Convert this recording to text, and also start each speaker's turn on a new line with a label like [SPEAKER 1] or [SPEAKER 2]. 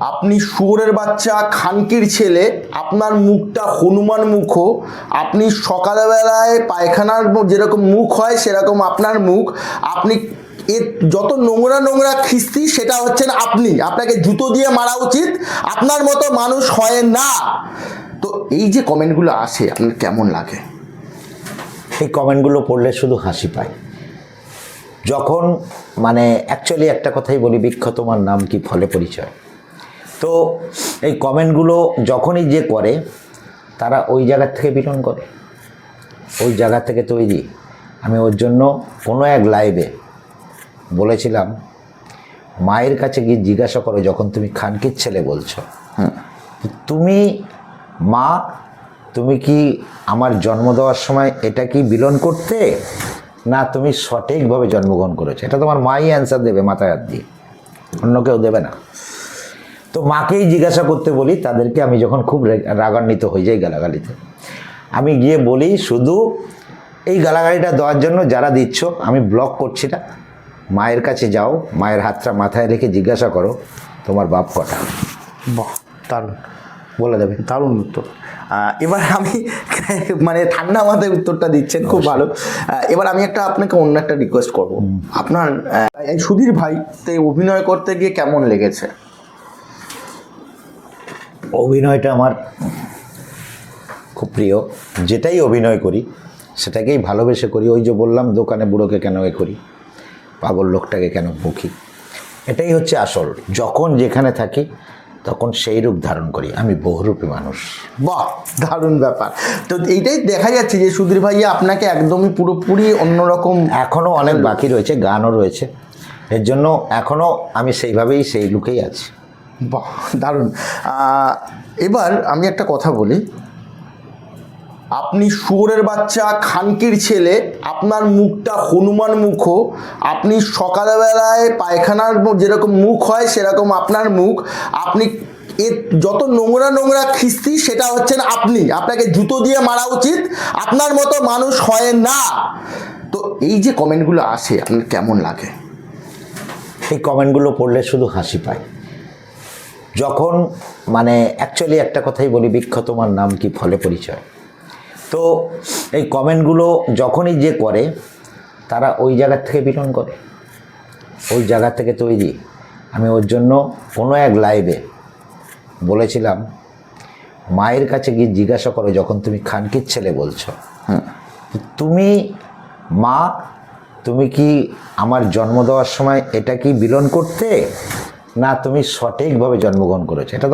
[SPEAKER 1] আপনি শুয়োরের বাচ্চা, খানকির ছেলে, আপনার মুখটা হনুমান মুখ আপনি সকালবেলায় পায়খানার যেরকম মুখ হয় সেরকম আপনার মুখ। আপনি এর যত নোংরা নোংরা খিস্তি সেটা হচ্ছেন আপনি। আপনাকে জুতো দিয়ে মারা উচিত। আপনার মতো মানুষ হয় না। তো এই যে কমেন্টগুলো আসে, আপনার কেমন লাগে?
[SPEAKER 2] এই কমেন্টগুলো পড়লে শুধু হাসি পায় যখন মানে অ্যাকচুয়ালি একটা কথাই বলি, বিখ্যাত তোমার নাম কি? ফলে পরিচয়। তো এই কমেন্টগুলো যখনই যে করে তারা ওই জায়গা থেকে বিলন করে। ওই জায়গা থেকে তৈরি। আমি ওর জন্য কোনো এক লাইভে বলেছিলাম মায়ের কাছে গিয়ে জিজ্ঞাসা করো যখন তুমি খানকির ছেলে বলছো। তুমি মা তুমি কি আমার জন্ম দেওয়ার সময় এটা কি বিলন করতে না তুমি সঠিকভাবে জন্মগ্রহণ করেছ? এটা তোমার মাই অ্যান্সার দেবে মাথায় হাত দিয়ে। অন্য কেউ দেবে না। তো মাকেই জিজ্ঞাসা করতে বলি তাদেরকে আমি যখন খুব রাগান্বিত হয়ে যাই গালাগালিতে। আমি গিয়ে বলি শুধু এই গালাগালিটা দেওয়ার জন্য যারা দিচ্ছ আমি ব্লক করছি না। মায়ের কাছে যাও মায়ের হাতটা মাথায় রেখে জিজ্ঞাসা করো তোমার বাপ কটা?
[SPEAKER 1] বাহ দারুণ।
[SPEAKER 2] বলে দেবে।
[SPEAKER 1] দারুণ উত্তর। এবার আমি মানে ঠান্ডা মাথায় উত্তরটা দিচ্ছেন খুব ভালো। এবার আমি একটা আপনাকে অন্য একটা রিকোয়েস্ট করব। আপনার এই সুধীর ভাই তে অভিনয় করতে গিয়ে কেমন লেগেছে?
[SPEAKER 2] অভিনয়টা আমার খুব প্রিয়। যেটাই অভিনয় করি সেটাকেই ভালোবেসে করি। ওই যে বললাম দোকানে বুড়োকে কেন এ করি? পাগল লোকটাকে কেন বকি? এটাই হচ্ছে আসল। যখন যেখানে থাকি তখন সেই রূপ ধারণ করি। আমি বহুরূপী মানুষ।
[SPEAKER 1] বাহ দারুণ ব্যাপার। তো এইটাই দেখা যাচ্ছে যে সুধীর ভাইয়া আপনাকে একদমই পুরোপুরি অন্যরকম
[SPEAKER 2] এখনও অনেক বাকি রয়েছে গানও রয়েছে। এর জন্য এখনও আমি সেইভাবেই সেই লুকেই আছি।
[SPEAKER 1] বাহ, দারুণ। এবার আমি একটা কথা বলি। আপনি শুয়োরের বাচ্চা, খানকির ছেলে, আপনার মুখটা হনুমান মুখ আপনি সকালবেলায় পায়খানার যেরকম মুখ হয়, সেরকম আপনার মুখ। আপনি এর যত নোংরা নোংরা খিস্তি, সেটা হচ্ছেন আপনি। আপনাকে জুতো দিয়ে মারা উচিত। আপনার মতো মানুষ হয় না। তো এই যে কমেন্টগুলো আসে, আপনার কেমন লাগে?
[SPEAKER 2] এই কমেন্টগুলো পড়লে শুধু হাসি পায়। যখন মানে অ্যাকচুয়ালি একটা কথাই বলি বৃক্ষ তোমার নাম কি? ফলে পরিচয়। তো এই কমেন্টগুলো যখনই যে করে তারা ওই জায়গা থেকে বিলন করে। ওই জায়গা থেকে তৈরি। আমি ওর জন্য কোনো এক লাইভে বলেছিলাম মায়ের কাছে গিয়ে জিজ্ঞাসা করো যখন তুমি খানকির ছেলে বলছো। তুমি মা তুমি কি আমার জন্ম দেওয়ার সময় এটা কি বিলন করতে না তুমি সঠিকভাবে জন্মগ্রহণ করেছ। এটা